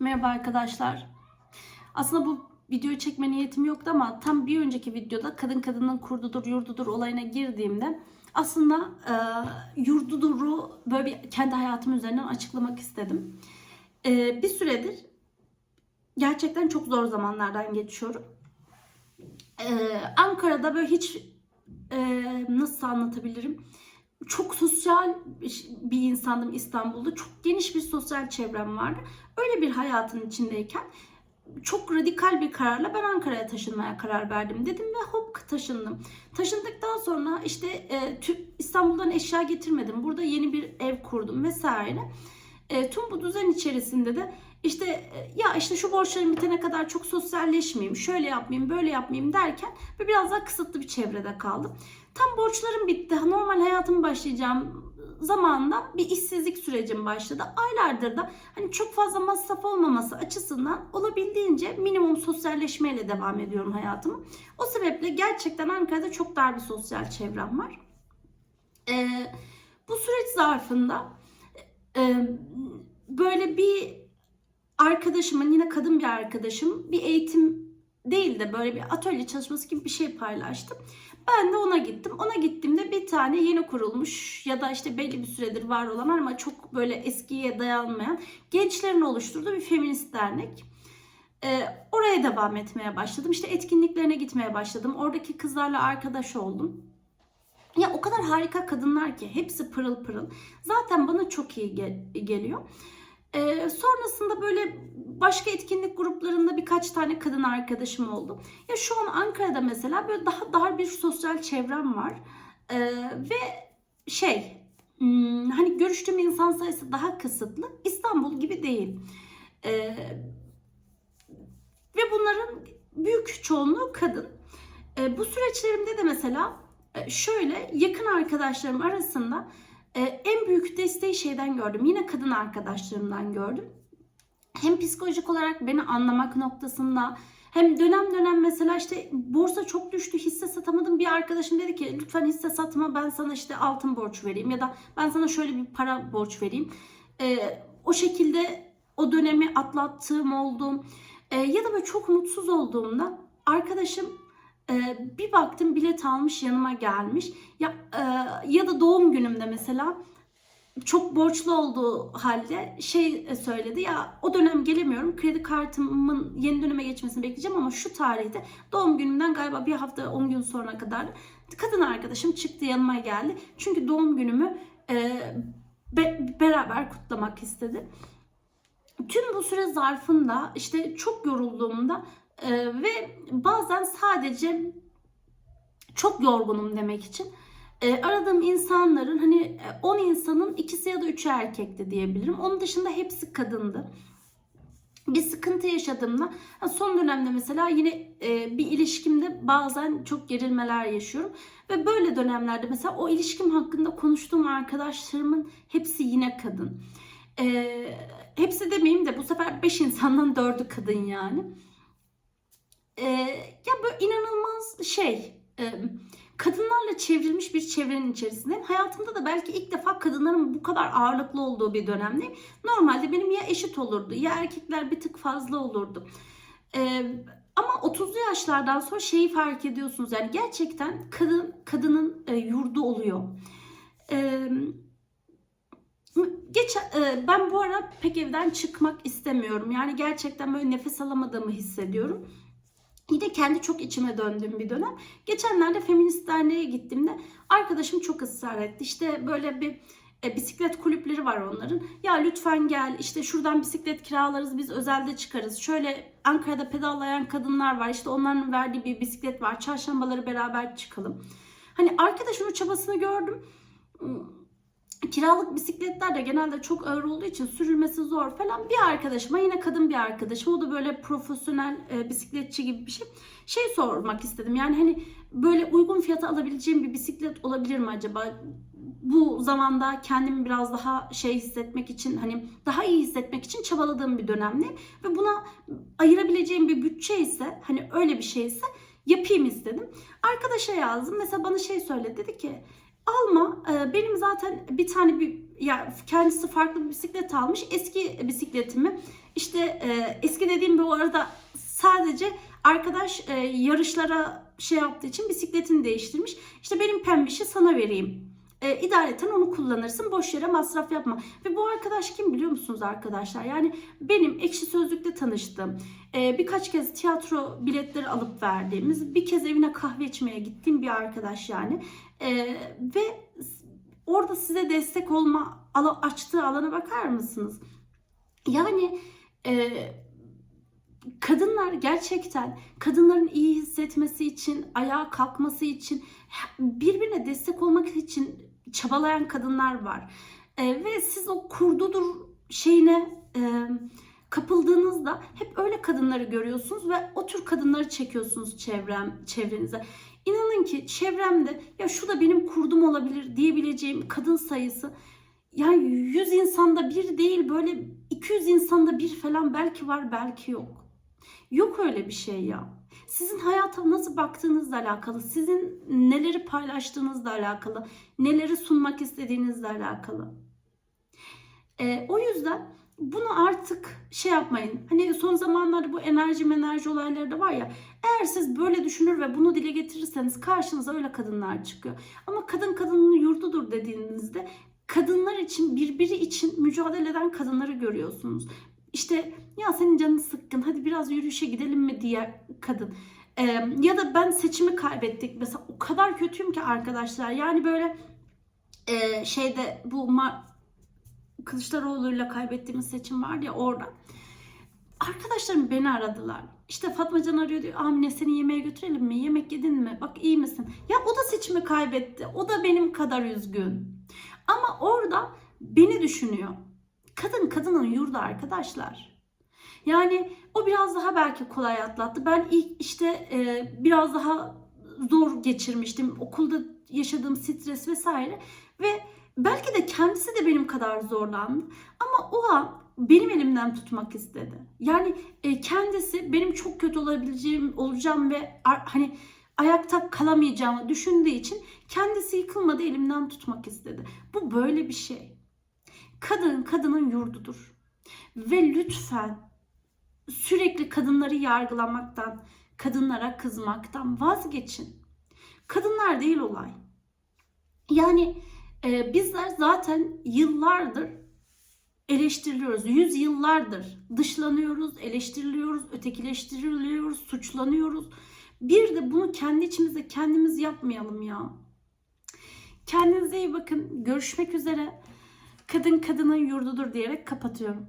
Merhaba arkadaşlar. Aslında bu videoyu çekme niyetim yoktu ama tam bir önceki videoda kadın kadının kurdudur yurdudur olayına girdiğimde aslında e, yurduduru böyle bir kendi hayatım üzerinden açıklamak istedim. E, bir süredir gerçekten çok zor zamanlardan geçiyorum. E, Ankara'da böyle hiç e, nasıl anlatabilirim? Çok sosyal bir insandım İstanbul'da. Çok geniş bir sosyal çevrem vardı. Öyle bir hayatın içindeyken çok radikal bir kararla ben Ankara'ya taşınmaya karar verdim dedim ve hop taşındım. Taşındıktan sonra işte e, İstanbul'dan eşya getirmedim. Burada yeni bir ev kurdum vesaire. E, tüm bu düzen içerisinde de işte e, ya işte şu borçlarım bitene kadar çok sosyalleşmeyeyim, şöyle yapmayayım, böyle yapmayayım derken ve biraz daha kısıtlı bir çevrede kaldım. Tam borçlarım bitti. Normal hayatımı başlayacağım zamanında bir işsizlik sürecim başladı. Aylardır da hani çok fazla masraf olmaması açısından olabildiğince minimum sosyalleşmeyle devam ediyorum hayatımı. O sebeple gerçekten Ankara'da çok dar bir sosyal çevrem var. Ee, bu süreç zarfında böyle bir arkadaşımın yine kadın bir arkadaşım bir eğitim değil de böyle bir atölye çalışması gibi bir şey paylaştım. Ben de ona gittim. Ona gittiğimde bir tane yeni kurulmuş ya da işte belli bir süredir var olan ama çok böyle eskiye dayanmayan gençlerin oluşturduğu bir feminist dernek. Ee, oraya devam etmeye başladım. İşte etkinliklerine gitmeye başladım. Oradaki kızlarla arkadaş oldum. Ya o kadar harika kadınlar ki hepsi pırıl pırıl. Zaten bana çok iyi gel- geliyor. Ee, sonrasında böyle başka etkinlik gruplarında birkaç tane kadın arkadaşım oldu. Ya şu an Ankara'da mesela böyle daha dar bir sosyal çevrem var. Ee, ve şey hmm, hani görüştüğüm insan sayısı daha kısıtlı. İstanbul gibi değil. Ee, ve bunların büyük çoğunluğu kadın. Ee, bu süreçlerimde de mesela e, şöyle yakın arkadaşlarım arasında e, en büyük desteği şeyden gördüm. Yine kadın arkadaşlarımdan gördüm. Hem psikolojik olarak beni anlamak noktasında hem dönem dönem mesela işte borsa çok düştü hisse satamadım bir arkadaşım dedi ki lütfen hisse satma ben sana işte altın borç vereyim ya da ben sana şöyle bir para borç vereyim. E, o şekilde o dönemi atlattığım oldu. E, ya da böyle çok mutsuz olduğumda arkadaşım e, bir baktım bilet almış yanıma gelmiş. Ya e, ya da doğum günümde mesela çok borçlu olduğu halde şey söyledi ya o dönem gelemiyorum kredi kartımın yeni döneme geçmesini bekleyeceğim ama şu tarihte doğum günümden galiba bir hafta 10 gün sonra kadar kadın arkadaşım çıktı yanıma geldi. Çünkü doğum günümü e, be, beraber kutlamak istedi. Tüm bu süre zarfında işte çok yorulduğumda e, ve bazen sadece çok yorgunum demek için e, aradığım insanların hani 10 insanın ikisi ya da üçü erkekti diyebilirim. Onun dışında hepsi kadındı. Bir sıkıntı yaşadığımda son dönemde mesela yine e, bir ilişkimde bazen çok gerilmeler yaşıyorum. Ve böyle dönemlerde mesela o ilişkim hakkında konuştuğum arkadaşlarımın hepsi yine kadın. E, hepsi demeyeyim de bu sefer 5 insandan 4'ü kadın yani. E, ya böyle inanılmaz şey... E, kadınlarla çevrilmiş bir çevrenin içerisindeyim. Hayatımda da belki ilk defa kadınların bu kadar ağırlıklı olduğu bir dönemdeyim. Normalde benim ya eşit olurdu ya erkekler bir tık fazla olurdu. Ee, ama 30'lu yaşlardan sonra şeyi fark ediyorsunuz. Yani gerçekten kadın kadının e, yurdu oluyor. Ee, geç e, ben bu ara pek evden çıkmak istemiyorum. Yani gerçekten böyle nefes alamadığımı hissediyorum. Yine kendi çok içime döndüğüm bir dönem. Geçenlerde feminist derneğe gittiğimde arkadaşım çok ısrar etti. İşte böyle bir e, bisiklet kulüpleri var onların. Ya lütfen gel işte şuradan bisiklet kiralarız biz özelde çıkarız. Şöyle Ankara'da pedallayan kadınlar var. İşte onların verdiği bir bisiklet var. Çarşambaları beraber çıkalım. Hani arkadaşın o çabasını gördüm kiralık bisikletler de genelde çok ağır olduğu için sürülmesi zor falan. Bir arkadaşıma yine kadın bir arkadaşım o da böyle profesyonel e, bisikletçi gibi bir şey. Şey sormak istedim yani hani böyle uygun fiyata alabileceğim bir bisiklet olabilir mi acaba? Bu zamanda kendimi biraz daha şey hissetmek için hani daha iyi hissetmek için çabaladığım bir dönemde ve buna ayırabileceğim bir bütçe ise hani öyle bir şeyse yapayım istedim. Arkadaşa yazdım. Mesela bana şey söyledi dedi ki alma. Ee, benim zaten bir tane bir ya kendisi farklı bir bisiklet almış. Eski bisikletimi işte e, eski dediğim bu arada sadece arkadaş e, yarışlara şey yaptığı için bisikletini değiştirmiş. İşte benim pembişi sana vereyim. E, idareten onu kullanırsın. Boş yere masraf yapma. Ve bu arkadaş kim biliyor musunuz arkadaşlar? Yani benim ekşi sözlükte tanıştığım, e, birkaç kez tiyatro biletleri alıp verdiğimiz, bir kez evine kahve içmeye gittiğim bir arkadaş yani. E, ve orada size destek olma açtığı alana bakar mısınız? Yani e, kadınlar gerçekten kadınların iyi hissetmesi için, ayağa kalkması için, birbirine destek olmak için çabalayan kadınlar var. E, ve siz o kurdudur şeyine e, kapıldığınızda hep öyle kadınları görüyorsunuz ve o tür kadınları çekiyorsunuz çevrem çevrenize. İnanın ki çevremde ya şu da benim kurdum olabilir diyebileceğim kadın sayısı yani 100 insanda bir değil böyle 200 insanda bir falan belki var belki yok. Yok öyle bir şey ya. Sizin hayata nasıl baktığınızla alakalı, sizin neleri paylaştığınızla alakalı, neleri sunmak istediğinizle alakalı. Ee, o yüzden bunu artık şey yapmayın. Hani son zamanlarda bu enerji enerji olayları da var ya. Eğer siz böyle düşünür ve bunu dile getirirseniz karşınıza öyle kadınlar çıkıyor. Ama kadın kadının yurdudur dediğinizde kadınlar için birbiri için mücadele eden kadınları görüyorsunuz. İşte ya senin canın sıkkın hadi biraz yürüyüşe gidelim mi diye kadın. Ee, ya da ben seçimi kaybettik mesela o kadar kötüyüm ki arkadaşlar yani böyle e, şeyde bu Mar- Kılıçdaroğlu'yla kaybettiğimiz seçim var ya orada. Arkadaşlarım beni aradılar. İşte Fatma Can arıyor diyor. Amine seni yemeğe götürelim mi? Yemek yedin mi? Bak iyi misin? Ya o da seçimi kaybetti. O da benim kadar üzgün. Ama orada beni düşünüyor. Kadın kadının yurdu arkadaşlar. Yani o biraz daha belki kolay atlattı. Ben ilk işte e, biraz daha zor geçirmiştim. Okulda yaşadığım stres vesaire. Ve belki de kendisi de benim kadar zorlandı. Ama o an benim elimden tutmak istedi. Yani e, kendisi benim çok kötü olabileceğim, olacağım ve hani ayakta kalamayacağımı düşündüğü için kendisi yıkılmadı elimden tutmak istedi. Bu böyle bir şey. Kadın kadının yurdudur. Ve lütfen sürekli kadınları yargılamaktan, kadınlara kızmaktan vazgeçin. Kadınlar değil olay. Yani e, bizler zaten yıllardır eleştiriliyoruz. Yüz yıllardır dışlanıyoruz, eleştiriliyoruz, ötekileştiriliyoruz, suçlanıyoruz. Bir de bunu kendi içimizde kendimiz yapmayalım ya. Kendinize iyi bakın. Görüşmek üzere. Kadın kadının yurdudur diyerek kapatıyorum.